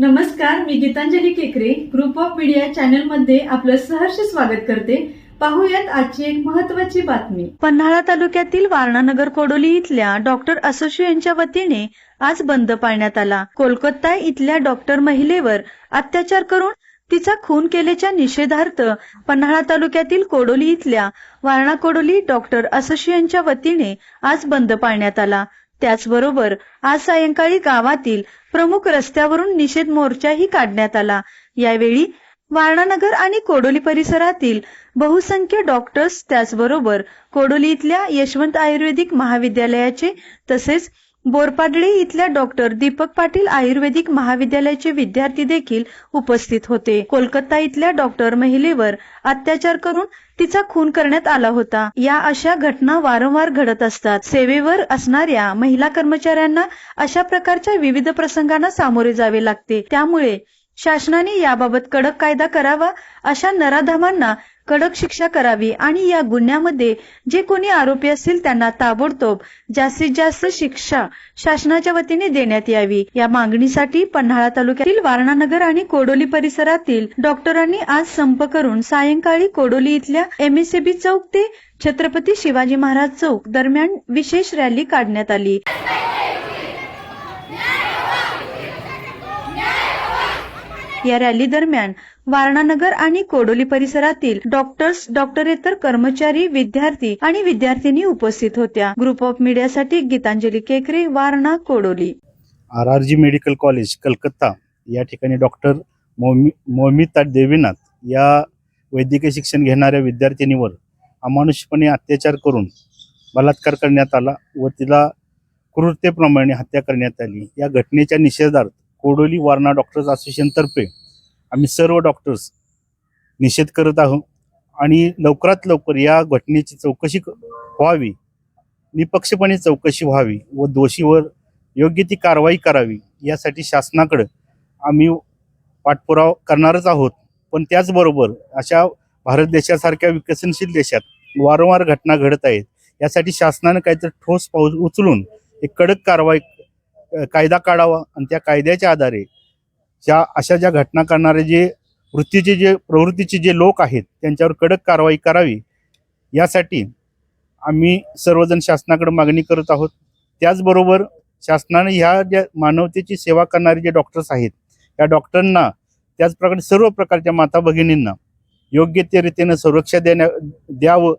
नमस्कार मी गीतांजली केकरे. Group of media चॅनलमध्ये आपलं सहर्ष स्वागत करते. पाहूयात आजची एक महत्वाची बातमी. पन्हाळा तालुक्यातील वारणानगर कोडोली इथल्या डॉक्टर असोसिएशनच्या वतीने आज बंद पाळण्यात आला. कोलकाता इथल्या डॉक्टर महिलेवर अत्याचार करून तिचा खून केल्याच्या निषेधार्थ पन्हाळा तालुक्यातील कोडोली इथल्या वारणा कोडोली डॉक्टर असोसिएशनच्या वतीने आज बंद पाळण्यात आला. त्याचबरोबर आज सायंकाळी गावातील प्रमुख रस्त्यावरून निषेध मोर्चाही काढण्यात आला. यावेळी वारणानगर आणि कोडोली परिसरातील बहुसंख्य डॉक्टर्स त्याचबरोबर कोडोली इथल्या यशवंत आयुर्वेदिक महाविद्यालयाचे तसेच बोरपाडळी इथल्या डॉक्टर दीपक पाटील आयुर्वेदिक महाविद्यालयाचे विद्यार्थी देखील उपस्थित होते. कोलकाता इथल्या डॉक्टर महिलेवर अत्याचार करून तिचा खून करण्यात आला होता. या अशा घटना वारंवार घडत असतात. सेवेवर असणाऱ्या महिला कर्मचाऱ्यांना अशा प्रकारच्या विविध प्रसंगांना सामोरे जावे लागते. त्यामुळे शासनाने याबाबत कडक कायदा करावा अशा नराधमांना कडक शिक्षा करावी आणि या गुन्ह्यामध्ये जे कोणी आरोपी असतील त्यांना ताबडतोब जास्तीत जास्त शिक्षा शासनाच्या वतीने देण्यात यावी. या मागणीसाठी पन्हाळा तालुक्यातील वारणानगर आणि कोडोली परिसरातील डॉक्टरांनी आज संप करून सायंकाळी कोडोली इथल्या एमएसएबी चौक ते छत्रपती शिवाजी महाराज चौक दरम्यान विशेष रॅली काढण्यात आली. या रॅली दरम्यान वारणानगर आणि कोडोली परिसरातील डॉक्टर्स डॉक्टरेतर कर्मचारी विद्यार्थी आणि विद्यार्थिनी उपस्थित होत्या. Group of मीडियासाठी Gitanjali Kekre Warana Kodoli. R R G medical college Calcutta. या ठिकाणी डॉक्टर मोमिता देवीनाथ या वैद्यकीय शिक्षण घेणाऱ्या विद्यार्थिनीवर अमानुषपणे अत्याचार करून बलात्कार करण्यात आला व तिला क्रूरतेप्रमाणे हत्या करण्यात आली. या घटनेच्या निषेधार्थ कोडोली वारणा डॉक्टर्स असोसिएशनतर्फे आम्ही सर्व डॉक्टर्स निषेध करत आहोत. आणि लवकरात लवकर या घटनेची चौकशी व्हावी निपक्षपणे चौकशी व्हावी व दोषीवर योग्य ती कारवाई करावी यासाठी शासनाकडं आम्ही पाठपुरावा करणारच आहोत. पण त्याचबरोबर अशा भारत देशासारख्या विकसनशील देशात वारंवार घटना घडत आहेत. यासाठी शासनानं काहीतरी ठोस पाऊल उचलून एक कडक कारवाई कायदा काढावा आणि त्या कायद्याच्या आधारे ज्या अशा ज्या घटना करणारे जे वृत्तीचे जे प्रवृत्तीचे जे लोक आहेत त्यांच्यावर कडक कारवाई करावी यासाठी आम्ही सर्वजण शासनाकडे मागणी करत आहोत. त्याचबरोबर शासनाने ह्या ज्या मानवतेची सेवा करणारे जे डॉक्टर्स आहेत या डॉक्टरांना त्याचप्रकारे सर्व प्रकारच्या माता भगिनींना योग्य ते रीतीनं सुरक्षा देण्या द्यावं.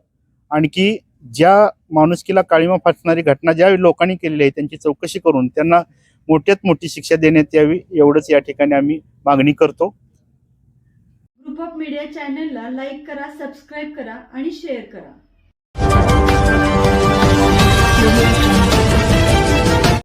आणखी ज्या माणुसकीला काळीमा फासणारी घटना ज्या लोकांनी केलेली आहे त्यांची चौकशी करून त्यांना मोठ्यात मोठी शिक्षा देण्यात यावी एवढंच या ठिकाणी आम्ही मागणी करतो. ग्रुप ऑफ मीडिया चॅनलला लाईक करा सबस्क्राईब करा आणि शेअर करा.